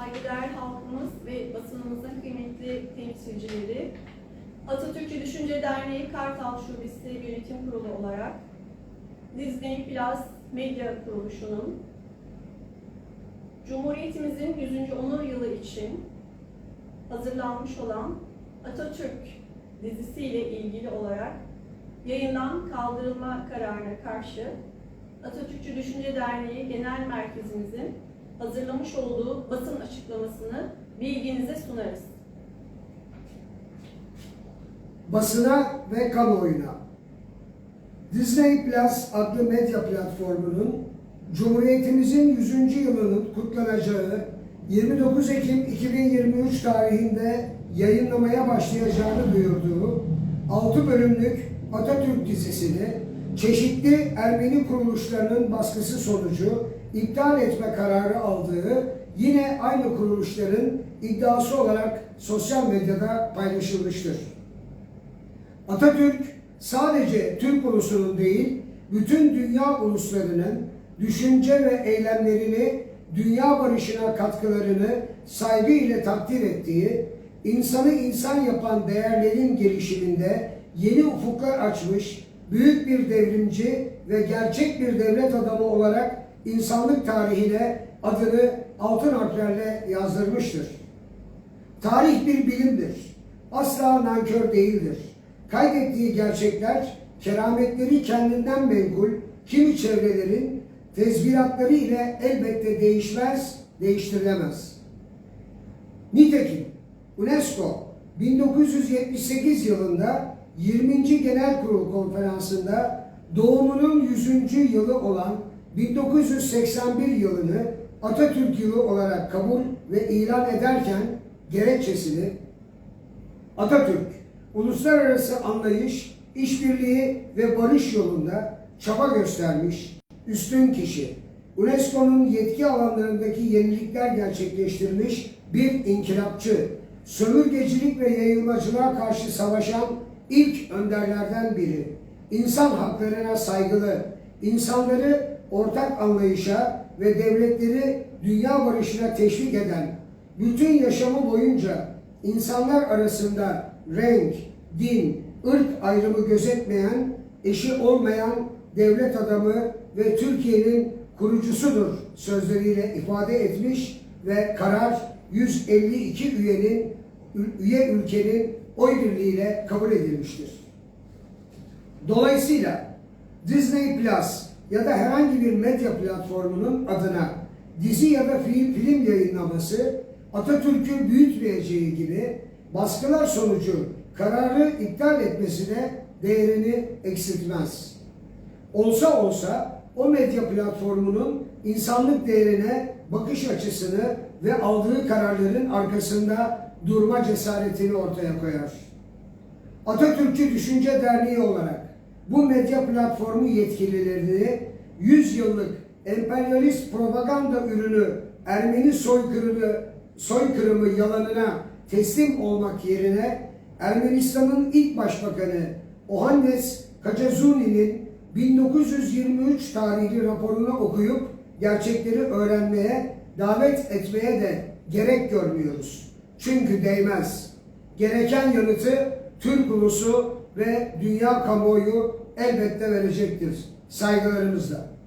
saygıdeğer halkımız ve basınımızın kıymetli temsilcileri, Atatürkçü Düşünce Derneği Kartal Şubesi Yönetim Kurulu olarak Disney Plus Medya Kuruluşu'nun Cumhuriyetimizin 100. onur yılı için hazırlanmış olan Atatürk dizisiyle ilgili olarak yayından kaldırılma kararına karşı Atatürkçü Düşünce Derneği Genel Merkezimizin hazırlamış olduğu basın açıklamasını bilginize sunarız. basına ve kamuoyuna. Disney Plus adlı medya platformunun Cumhuriyetimizin 100. yılının kutlanacağı 29 Ekim 2023 tarihinde yayınlamaya başlayacağını duyurduğu 6 bölümlük Atatürk dizisini çeşitli Ermeni kuruluşlarının baskısı sonucu iptal etme kararı aldığı yine aynı kuruluşların iddiası olarak sosyal medyada paylaşılmıştır. Atatürk sadece Türk ulusunun değil, bütün dünya uluslarının düşünce ve eylemlerini, dünya barışına katkılarını saygı ile takdir ettiği, insanı insan yapan değerlerin gelişiminde yeni ufuklar açmış, büyük bir devrimci ve gerçek bir devlet adamı olarak insanlık tarihine adını altın harflerle yazdırmıştır. Tarih bir bilimdir. Asla nankör değildir. Kaydettiği gerçekler, kerametleri kendinden menkul, kimi çevrelerin tezviratları ile elbette değişmez, değiştirilemez. Nitekim UNESCO 1978 yılında 20. Genel Kurul Konferansı'nda doğumunun 100. yılı olan 1981 yılını Atatürk yılı olarak kabul ve ilan ederken gerekçesini Atatürk, uluslararası anlayış, işbirliği ve barış yolunda çaba göstermiş, üstün kişi, UNESCO'nun yetki alanlarındaki yenilikler gerçekleştirmiş bir inkılapçı, sömürgecilik ve yayılmacılığa karşı savaşan ilk önderlerden biri, insan haklarına saygılı, insanları ortak anlayışa ve devletleri dünya barışına teşvik eden, bütün yaşamı boyunca insanlar arasında renk, din, ırk ayrımı gözetmeyen, eşi olmayan devlet adamı ve Türkiye'nin kurucusudur sözleriyle ifade etmiş ve karar 152 üyenin üye ülkenin oy birliğiyle kabul edilmiştir. Dolayısıyla Disney Plus ya da herhangi bir medya platformunun adına dizi ya da film, film yayınlaması Atatürk'ü büyütmeyeceği gibi baskılar sonucu kararı iptal etmesine değerini eksiltmez. Olsa olsa o medya platformunun insanlık değerine bakış açısını ve aldığı kararların arkasında durma cesaretini ortaya koyar. Atatürkçü Düşünce Derneği olarak bu medya platformu yetkililerini 100 yıllık emperyalist propaganda ürünü Ermeni soykırımı, soykırımı yalanına teslim olmak yerine Ermenistan'ın ilk başbakanı Ohannes Kachazuni'nin 1923 tarihli raporunu okuyup gerçekleri öğrenmeye, davet etmeye de gerek görmüyoruz. Çünkü değmez. Gereken yanıtı Türk ulusu ve dünya kamuoyu elbette verecektir. Saygılarımızla.